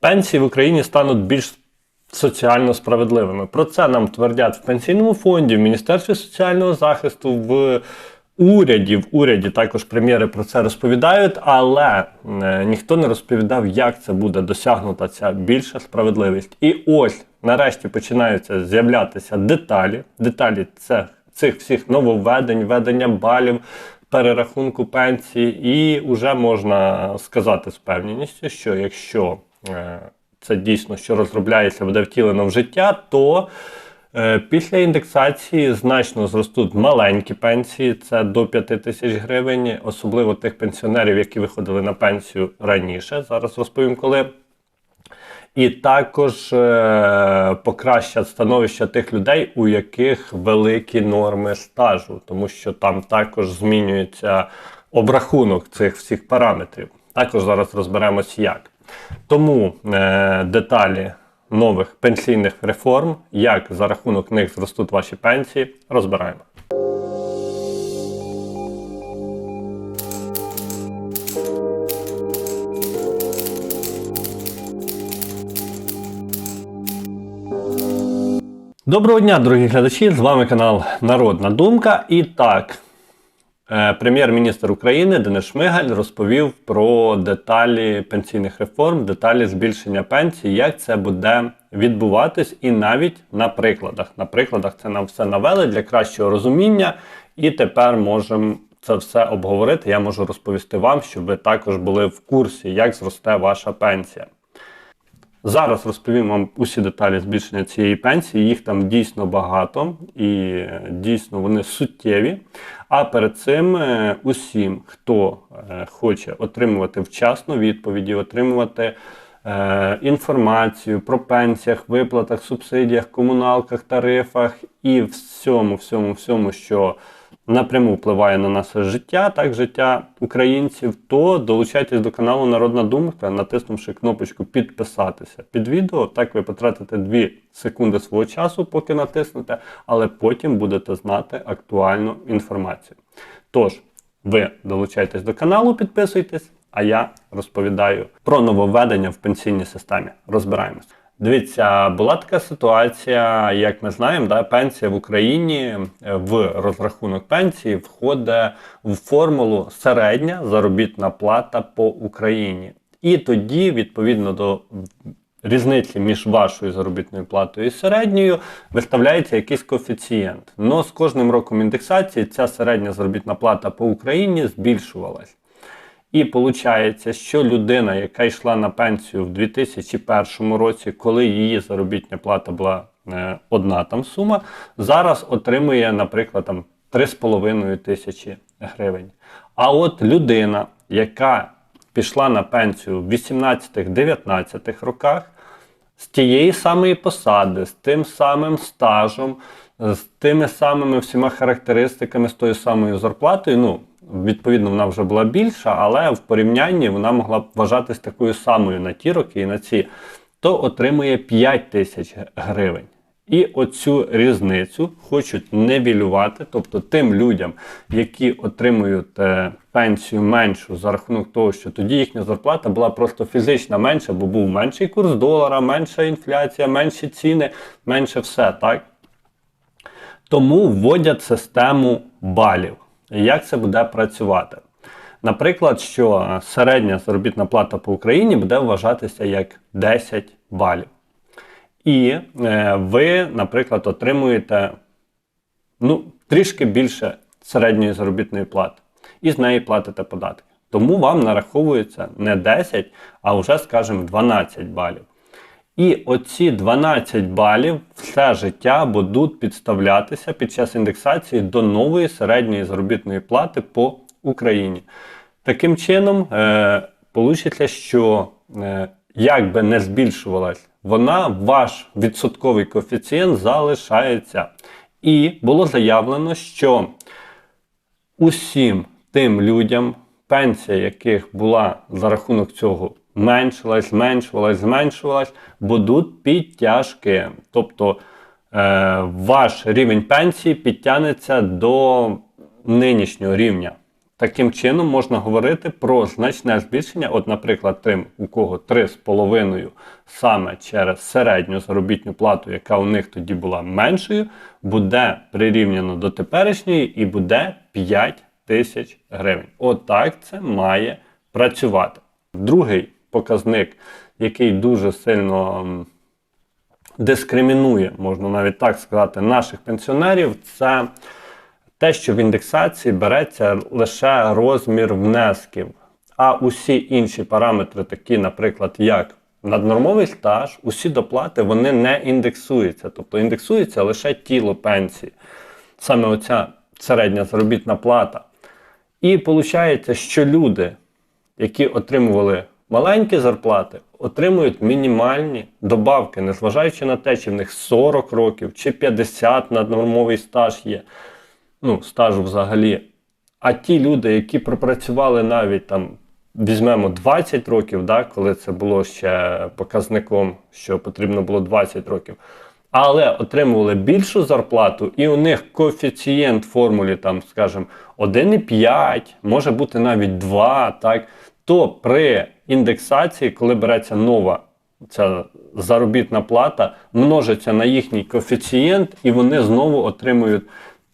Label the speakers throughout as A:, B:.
A: Пенсії в Україні стануть більш соціально справедливими. Про це нам твердять в пенсійному фонді, в Міністерстві соціального захисту, в уряді. В уряді також прем'єри про це розповідають, але е, ніхто не розповідав, як це буде досягнута ця більша справедливість. І ось нарешті починаються з'являтися деталі. Деталі це цих всіх нововведень, введення балів, перерахунку пенсії, і вже можна сказати з певністю, що якщо це дійсно що розробляється, буде втілено в життя, то е, після індексації значно зростуть маленькі пенсії, це до 5 тисяч гривень, особливо тих пенсіонерів, які виходили на пенсію раніше. Зараз розповім коли. І також е, покращать становище тих людей, у яких великі норми стажу, тому що там також змінюється обрахунок цих всіх параметрів. Також зараз розберемось як. Тому е, деталі нових пенсійних реформ, як за рахунок них зростуть ваші пенсії, розбираємо. Доброго дня, дорогі глядачі! З вами канал Народна Думка. І так, прем'єр-міністр України Денис Шмигаль розповів про деталі пенсійних реформ, деталі збільшення пенсій, як це буде відбуватись, і навіть на прикладах. На прикладах це нам все навели для кращого розуміння, і тепер можемо це все обговорити. Я можу розповісти вам, щоб ви також були в курсі, як зросте ваша пенсія. Зараз розповім вам усі деталі збільшення цієї пенсії. Їх там дійсно багато і е, дійсно вони суттєві. А перед цим е, усім, хто е, хоче отримувати вчасно відповіді, отримувати інформацію про пенсіях, виплатах, субсидіях, комуналках, тарифах і всьому, всьому, всьому, що напряму впливає на наше життя, так життя українців, то долучайтесь до каналу Народна Думка, натиснувши кнопочку підписатися під відео. Так ви потратите 2 секунди свого часу, поки натиснете, але потім будете знати актуальну інформацію. Тож, ви долучайтесь до каналу, підписуйтесь, а я розповідаю про нововведення в пенсійній системі. Розбираємось. Дивіться, була така ситуація, як ми знаємо, да, пенсія в Україні е, в розрахунок пенсії входить в формулу середня заробітна плата по Україні. І тоді, відповідно до різниці між вашою заробітною платою і середньою, виставляється якийсь коефіцієнт. Но з кожним роком індексації ця середня заробітна плата по Україні збільшувалась. І виходить, що людина, яка йшла на пенсію в 2001 році, коли її заробітня плата була е, одна там сума, зараз отримує, наприклад, там 3,5 тисячі гривень. А от людина, яка пішла на пенсію в 18-19 роках, з тієї самої посади, з тим самим стажем, з тими самими всіма характеристиками, з тою самою зарплатою, ну, Відповідно, вона вже була більша, але в порівнянні вона могла б вважатись такою самою на ті роки і на ці, то отримує 5 тисяч гривень. І оцю різницю хочуть невілювати, тобто тим людям, які отримують е, пенсію меншу за рахунок того, що тоді їхня зарплата була просто фізично менша, бо був менший курс долара, менша інфляція, менші ціни, менше все, так? Тому вводять систему балів. Як це буде працювати? Наприклад, що середня заробітна плата по Україні буде вважатися як 10 балів. І е, ви, наприклад, отримуєте ну, трішки більше середньої заробітної плати. І з неї платите податки. Тому вам нараховується не 10, а вже, скажімо, 12 балів. І оці 12 балів все життя будуть підставлятися під час індексації до нової середньої заробітної плати по Україні. Таким чином, е, що е, як би не збільшувалась вона, ваш відсотковий коефіцієнт залишається. І було заявлено, що усім тим людям, пенсія яких була за рахунок цього зменшилась, зменшувалась, зменшувалась, будуть підтяжки. Тобто е, ваш рівень пенсії підтягнеться до нинішнього рівня. Таким чином можна говорити про значне збільшення. От, наприклад, тим, у кого 3,5 саме через середню заробітну плату, яка у них тоді була меншою, буде прирівняно до теперішньої і буде 5 тисяч гривень. Отак це має працювати. Другий показник, який дуже сильно дискримінує, можна навіть так сказати, наших пенсіонерів, це те, що в індексації береться лише розмір внесків, а усі інші параметри, такі, наприклад, як наднормовий стаж, усі доплати вони не індексуються. Тобто індексується лише тіло пенсії, саме оця середня заробітна плата. І виходить, що люди, які отримували маленькі зарплати, отримують мінімальні добавки, незважаючи на те, чи в них 40 років, чи 50 наднормовий стаж є ну, стажу взагалі. А ті люди, які пропрацювали навіть там, візьмемо 20 років, да, коли це було ще показником, що потрібно було 20 років, але отримували більшу зарплату, і у них коефіцієнт формулі, там, скажімо, 1,5, може бути навіть 2, так, то при індексації, коли береться нова ця заробітна плата, множиться на їхній коефіцієнт, і вони знову отримують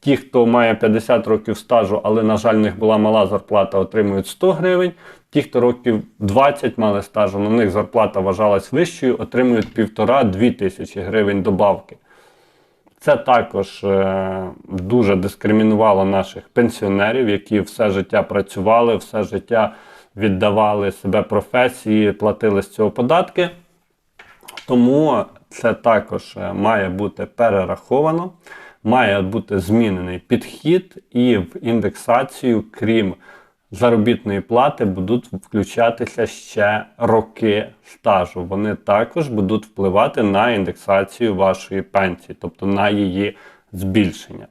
A: Ті, хто має 50 років стажу, але, на жаль, в них була мала зарплата, отримують 100 гривень. Ті, хто років 20 мали стажу, на них зарплата вважалась вищою, отримують півтора-дві тисячі гривень добавки. Це також е, дуже дискримінувало наших пенсіонерів, які все життя працювали, все життя віддавали себе професії, платили з цього податки. Тому це також е, має бути перераховано має бути змінений підхід, і в індексацію, крім заробітної плати, будуть включатися ще роки стажу. Вони також будуть впливати на індексацію вашої пенсії, тобто на її збільшення.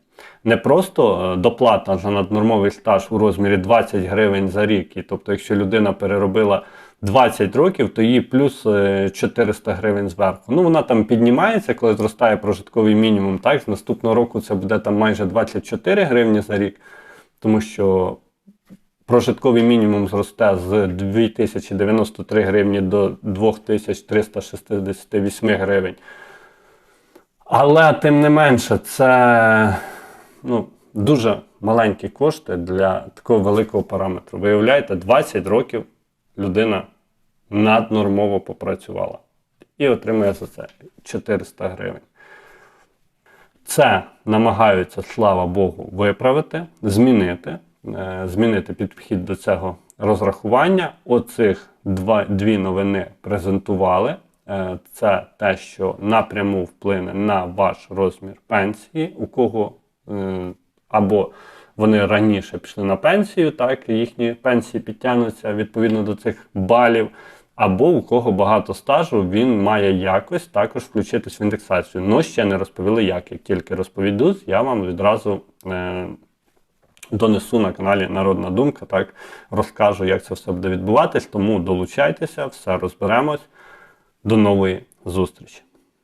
A: Не просто е, доплата за наднормовий стаж у розмірі 20 гривень за рік, і тобто, якщо людина переробила 20 років, то їй плюс 400 е, гривень зверху. Ну, вона там піднімається, коли зростає прожитковий мінімум. Так, з наступного року це буде там майже 24 гривні за рік, тому що прожитковий мінімум зросте з 2093 гривні до 2368 гривень. Але тим не менше, це ну, дуже маленькі кошти для такого великого параметру. Виявляєте, 20 років людина наднормово попрацювала. І отримує за це 400 гривень. Це намагаються, слава Богу, виправити, змінити, е, змінити підхід до цього розрахування. Оцих два, дві новини презентували. Е, це те, що напряму вплине на ваш розмір пенсії, у кого або вони раніше пішли на пенсію, так, їхні пенсії підтягнуться відповідно до цих балів. Або у кого багато стажу, він має якось також включитись в індексацію. Ну, ще не розповіли, як. Як тільки розповідуть, я вам відразу е, донесу на каналі Народна Думка, так розкажу, як це все буде відбуватись. Тому долучайтеся, все розберемось. До нової зустрічі!